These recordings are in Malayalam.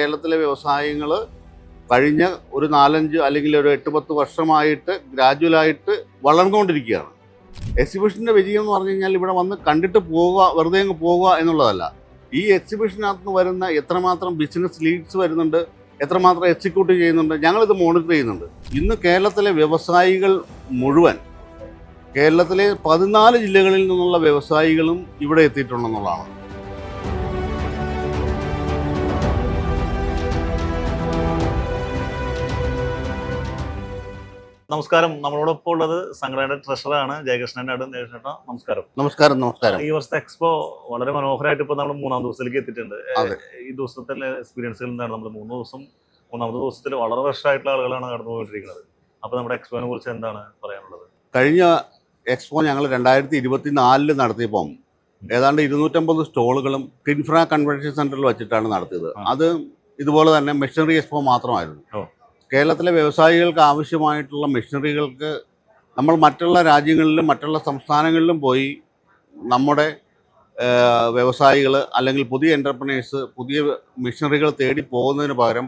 കേരളത്തിലെ വ്യവസായങ്ങൾ കഴിഞ്ഞ ഒരു നാലഞ്ച് അല്ലെങ്കിൽ ഒരു എട്ട് പത്ത് വർഷമായിട്ട് ഗ്രാജുവലായിട്ട് വളർന്നുകൊണ്ടിരിക്കുകയാണ്. എക്സിബിഷന്റെ വിജയം എന്ന് പറഞ്ഞു കഴിഞ്ഞാൽ ഇവിടെ വന്ന് കണ്ടിട്ട് പോവുക വെറുതെ അങ്ങ് പോവുക എന്നുള്ളതല്ല. ഈ എക്സിബിഷനകത്ത് നിന്ന് വരുന്ന എത്രമാത്രം ബിസിനസ് ലീഡ്സ് വരുന്നുണ്ട് എത്രമാത്രം എക്സിക്യൂട്ട് ചെയ്യുന്നുണ്ട് ഞങ്ങളിത് മോണിറ്റർ ചെയ്യുന്നുണ്ട്. ഇന്ന് കേരളത്തിലെ വ്യവസായികൾ മുഴുവൻ കേരളത്തിലെ പതിനാല് ജില്ലകളിൽ നിന്നുള്ള വ്യവസായികളും ഇവിടെ എത്തിയിട്ടുണ്ടെന്നുള്ളതാണ്. നമസ്കാരം. നമ്മളോടൊപ്പം ഉള്ളത് സംഘടനയുടെ ട്രഷറാണ് അടുത്ത് ജയകൃഷ്ണേട്ടാ നമസ്കാരം. നമസ്കാരം നമസ്കാരം. ഈ വർഷത്തെ എക്സ്പോ വളരെ മനോഹരമായിട്ട് ഇപ്പോൾ നമ്മൾ മൂന്നാം ദിവസത്തിലേക്ക് എത്തിയിട്ടുണ്ട്. ഈ ദിവസത്തിലെ എക്സ്പീരിയൻസുകൾ എന്താണ്? നമ്മൾ മൂന്ന് ദിവസം മൂന്നാമത്തെ ദിവസത്തിൽ വളരെ റഷ് ആയിട്ടുള്ള ആളുകളാണ് കടന്നു അപ്പോൾ അപ്പൊ നമ്മുടെ എക്സ്പോനെ കുറിച്ച് എന്താണ് പറയാനുള്ളത്? കഴിഞ്ഞ എക്സ്പോ ഞങ്ങൾ രണ്ടായിരത്തി ഇരുപത്തി നാലിൽ നടത്തിയപ്പം ഏതാണ്ട് ഇരുന്നൂറ്റമ്പത് സ്റ്റോളുകളും കിൻഫ്ര കൺവെൻഷൻ സെന്ററിൽ വെച്ചിട്ടാണ് നടത്തിയത്. അത് ഇതുപോലെ തന്നെ മെഷീനറി എക്സ്പോ മാത്രമായിരുന്നു. കേരളത്തിലെ വ്യവസായികൾക്ക് ആവശ്യമായിട്ടുള്ള മെഷീനറികൾക്ക് നമ്മൾ മറ്റുള്ള രാജ്യങ്ങളിലും മറ്റുള്ള സംസ്ഥാനങ്ങളിലും പോയി നമ്മുടെ വ്യവസായികൾ അല്ലെങ്കിൽ പുതിയ എന്റർപ്രനേഴ്സ് പുതിയ മെഷീനറികൾ തേടി പോകുന്നതിന് പകരം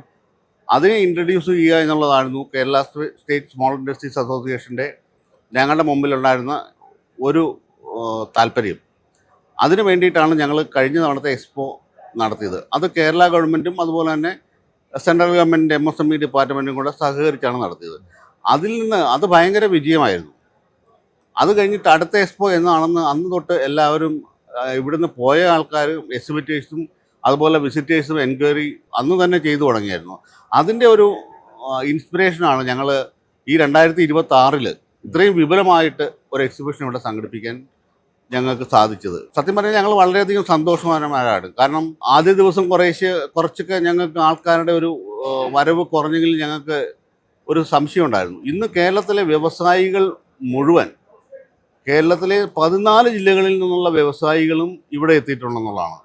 അതിനെ ഇൻട്രൊഡ്യൂസ് ചെയ്യുക എന്നുള്ളതായിരുന്നു കേരള സ്റ്റേറ്റ് സ്മോൾ ഇൻഡസ്ട്രീസ് അസോസിയേഷന്റെ ഞങ്ങളുടെ മുമ്പിലുണ്ടായിരുന്ന ഒരു താല്പര്യം. അതിനു വേണ്ടിയിട്ടാണ് ഞങ്ങൾ കഴിഞ്ഞ തവണത്തെ എക്സ്പോ നടത്തിയത്. അത് കേരള ഗവൺമെന്റും അതുപോലെ തന്നെ സെൻട്രൽ ഗവൺമെന്റിന്റെ എം എസ് എം ഇ ഡിപ്പാർട്ട്മെന്റും കൂടെ സഹകരിച്ചാണ് നടത്തിയത്. അതിൽ നിന്ന് അത് ഭയങ്കര വിജയമായിരുന്നു. അത് കഴിഞ്ഞിട്ട് അടുത്ത എക്സ്പോ എന്നാണെന്ന് അന്ന് തൊട്ട് എല്ലാവരും ഇവിടുന്ന് പോയ ആൾക്കാരും എക്സിബിറ്റേഴ്സും അതുപോലെ വിസിറ്റേഴ്സും എൻക്വയറി അന്ന് തന്നെ ചെയ്തു തുടങ്ങിയായിരുന്നു. അതിന്റെ ഒരു ഇൻസ്പിറേഷനാണ് ഞങ്ങൾ ഈ രണ്ടായിരത്തി ഇരുപത്തി ആറിൽ ഇത്രയും വിപുലമായിട്ട് ഒരു എക്സിബിഷൻ ഇവിടെ സംഘടിപ്പിക്കാൻ ഞങ്ങൾക്ക് സാധിച്ചത്. സത്യം പറഞ്ഞാൽ ഞങ്ങൾ വളരെയധികം സന്തോഷവാനമാരാണ്. കാരണം ആദ്യ ദിവസം കുറേശ്ശെ കുറച്ചൊക്കെ ഞങ്ങൾക്ക് ആൾക്കാരുടെ ഒരു വരവ് കുറഞ്ഞെങ്കിൽ ഞങ്ങൾക്ക് ഒരു സംശയം ഉണ്ടായിരുന്നു. ഇന്ന് കേരളത്തിലെ വ്യവസായികൾ മുഴുവൻ കേരളത്തിലെ പതിനാല് ജില്ലകളിൽ നിന്നുള്ള വ്യവസായികളും ഇവിടെ എത്തിയിട്ടുണ്ടെന്നുള്ളതാണ്.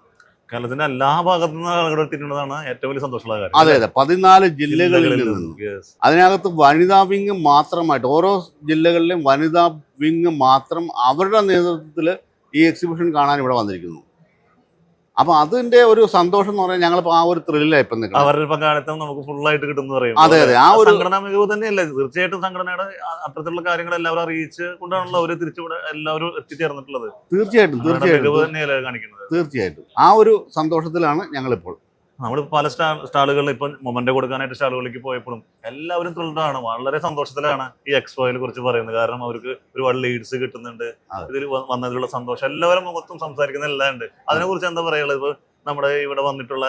കേരളത്തിന്റെ എല്ലാ ഭാഗത്തു നിന്ന് കടത്തിട്ടുള്ളതാണ് ഏറ്റവും വലിയ സന്തോഷമുള്ള കാര്യം. അതെ അതെ. പതിനാല് ജില്ലകളിൽ നിന്നും. അതിനകത്ത് വനിതാ വിങ് മാത്രമായിട്ട് ഓരോ ജില്ലകളിലും വനിതാ വിങ് മാത്രം അവരുടെ നേതൃത്വത്തിൽ ഈ എക്സിബിഷൻ കാണാൻ ഇവിടെ വന്നിരിക്കുന്നു. അപ്പൊ അതിന്റെ ഒരു സന്തോഷം എന്ന് പറഞ്ഞാൽ ഞങ്ങളിപ്പോ ആ ഒരു ത്രില്ലാണ് ഇപ്പം നിൽക്കുന്നത് അവരുടെ പങ്കാളിത്തം നമുക്ക് ഫുൾ ആയിട്ട് കിട്ടും പറയും അതെ അതെ. ആ ഒരു സംഘടനാ മികവ് തന്നെയല്ലേ. തീർച്ചയായിട്ടും സംഘടനയുടെ അത്തരത്തിലുള്ള കാര്യങ്ങൾ എല്ലാവരും അറിയിച്ച് കൊണ്ടാണല്ലോ അവർ തിരിച്ചുകൂടെ എല്ലാവരും എത്തിച്ചേർന്നിട്ടുള്ളത്. തീർച്ചയായിട്ടും അവരുടെ മികവ് തീർച്ചയായിട്ടും. തന്നെയല്ലേ കാണിക്കുന്നത്. തീർച്ചയായിട്ടും. ആ ഒരു സന്തോഷത്തിലാണ് ഞങ്ങളിപ്പോൾ. നമ്മൾ പല സ്റ്റാ സ്റ്റാളുകളിൽ ഇപ്പം മൊമെന്റ് കൊടുക്കാനായിട്ട് സ്റ്റാളുകളിലേക്ക് പോയപ്പോഴും എല്ലാവരും ത്രില്ലാണ് വളരെ സന്തോഷത്തിലാണ് ഈ എക്സ്പോയെ കുറിച്ച് പറയുന്നത്. കാരണം അവർക്ക് ഒരുപാട് ലീഡ്സ് കിട്ടുന്നുണ്ട്. ഇതിൽ വന്നതിലുള്ള സന്തോഷം. എല്ലാവരും മുഖത്തും സംസാരിക്കുന്ന എല്ലാം ഉണ്ട്. അതിനെ കുറിച്ച് എന്താ പറയുള്ളത് ഇപ്പൊ നമ്മുടെ ഇവിടെ വന്നിട്ടുള്ള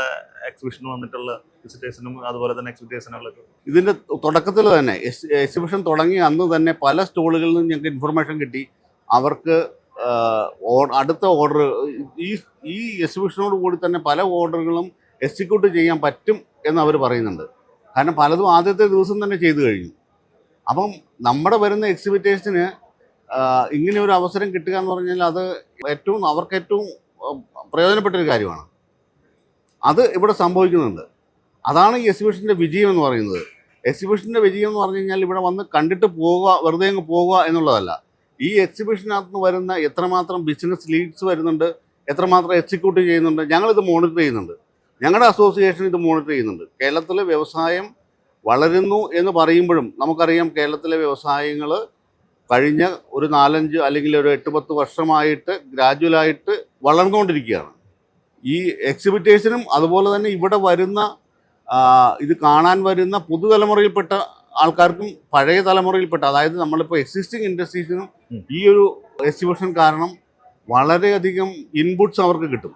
എക്സിബിഷൻ വന്നിട്ടുള്ള വിസിറ്റേഴ്സിനും അതുപോലെ തന്നെ എക്സിബിറ്റേഴ്സിനുള്ള ഇതിന്റെ തുടക്കത്തിൽ തന്നെ എക്സിബിഷൻ തുടങ്ങി അന്ന് തന്നെ പല സ്റ്റോളുകളിൽ നിന്നും ഞങ്ങൾക്ക് ഇൻഫർമേഷൻ കിട്ടി. അവർക്ക് അടുത്ത ഓർഡർ ഈ ഈ എക്സിബിഷനോട് കൂടി തന്നെ പല ഓർഡറുകളും എക്സിക്യൂട്ട് ചെയ്യാൻ പറ്റും എന്ന് അവർ പറയുന്നുണ്ട്. കാരണം പലതും ആദ്യത്തെ ദിവസം തന്നെ ചെയ്തു കഴിഞ്ഞു. അപ്പം നമ്മുടെ വരുന്ന എക്സിബിറ്റേഴ്സിന് ഇങ്ങനെ ഒരു അവസരം കിട്ടുക എന്ന് പറഞ്ഞാൽ അത് ഏറ്റവും അവർക്ക് ഏറ്റവും പ്രയോജനപ്പെട്ടൊരു കാര്യമാണ്. അത് ഇവിടെ സംഭവിക്കുന്നുണ്ട്. അതാണ് ഈ എക്സിബിഷന്റെ വിജയം എന്ന് പറയുന്നത്. എക്സിബിഷന്റെ വിജയം എന്ന് പറഞ്ഞു കഴിഞ്ഞാൽ ഇവിടെ വന്ന് കണ്ടിട്ട് പോവുക വെറുതെ അങ്ങ് പോവുക എന്നുള്ളതല്ല. ഈ എക്സിബിഷനകത്ത് നിന്ന് വരുന്ന എത്രമാത്രം ബിസിനസ് ലീഡ്സ് വരുന്നുണ്ട് എത്രമാത്രം എക്സിക്യൂട്ട് ചെയ്യുന്നുണ്ട് ഞങ്ങളിത് മോണിറ്റർ ചെയ്യുന്നുണ്ട്. ഞങ്ങളുടെ അസോസിയേഷൻ ഇത് മോണിറ്റർ ചെയ്യുന്നുണ്ട്. കേരളത്തിലെ വ്യവസായം വളരുന്നു എന്ന് പറയുമ്പോഴും നമുക്കറിയാം കേരളത്തിലെ വ്യവസായങ്ങൾ കഴിഞ്ഞ ഒരു നാലഞ്ച് അല്ലെങ്കിൽ ഒരു എട്ട് പത്ത് വർഷമായിട്ട് ഗ്രാജുവലായിട്ട് വളർന്നുകൊണ്ടിരിക്കുകയാണ്. ഈ എക്സിബിറ്റേഴ്സിനും അതുപോലെ തന്നെ ഇവിടെ വരുന്ന ഇത് കാണാൻ വരുന്ന പുതുതലമുറയിൽപ്പെട്ട ആൾക്കാർക്കും പഴയ തലമുറയിൽപ്പെട്ട അതായത് നമ്മളിപ്പോൾ എക്സിസ്റ്റിംഗ് ഇൻഡസ്ട്രീസിനും ഈ ഒരു എക്സിബിഷൻ കാരണം വളരെയധികം ഇൻപുട്സ് അവർക്ക് കിട്ടും.